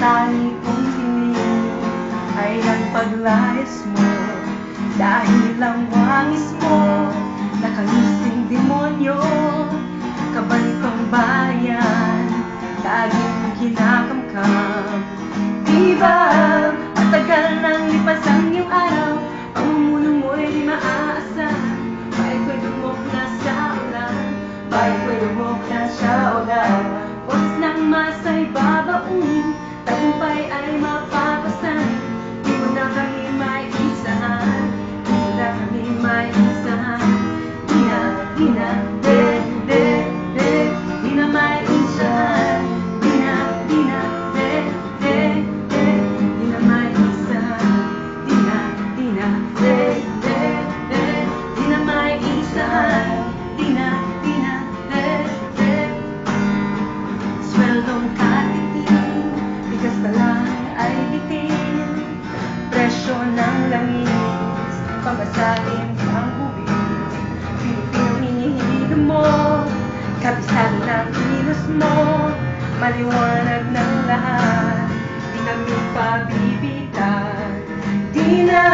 tani kong hiling ay ang paglayas mo. Dahil ang wangis mo Nakangising demonyo Kabantong bayan Laging kinakamkam. Di ba matagal nang lipas Presyo ng langis, pamasahin kabisado ng kilos mo Maliwanag ng lahat, di kami pabibitan. Di na,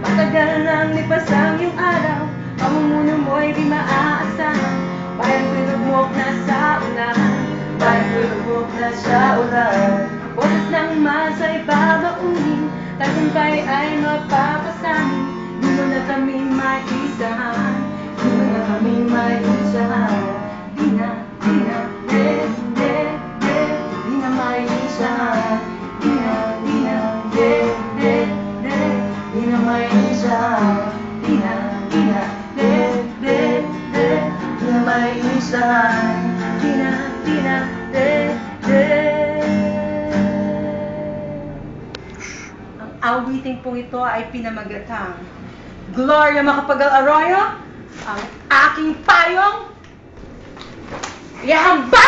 matagal nang lipas ang iyong araw. Pamumuno mo'y di maaasahan. Ko'y lubog na sa Bayan ko'y lubog na sa ulan. Oras ng masay babaunin. Tagumpay ay mapapasanin. Di mo na kami maisahan. Di mo na maisahan Di na, di na, de, de, de. Na maisahan Di na, di na, de, de. Ang awiting pong ito ay pinamagatang Gloria Macapagal Arroyo, ang aking payong, sa'yo!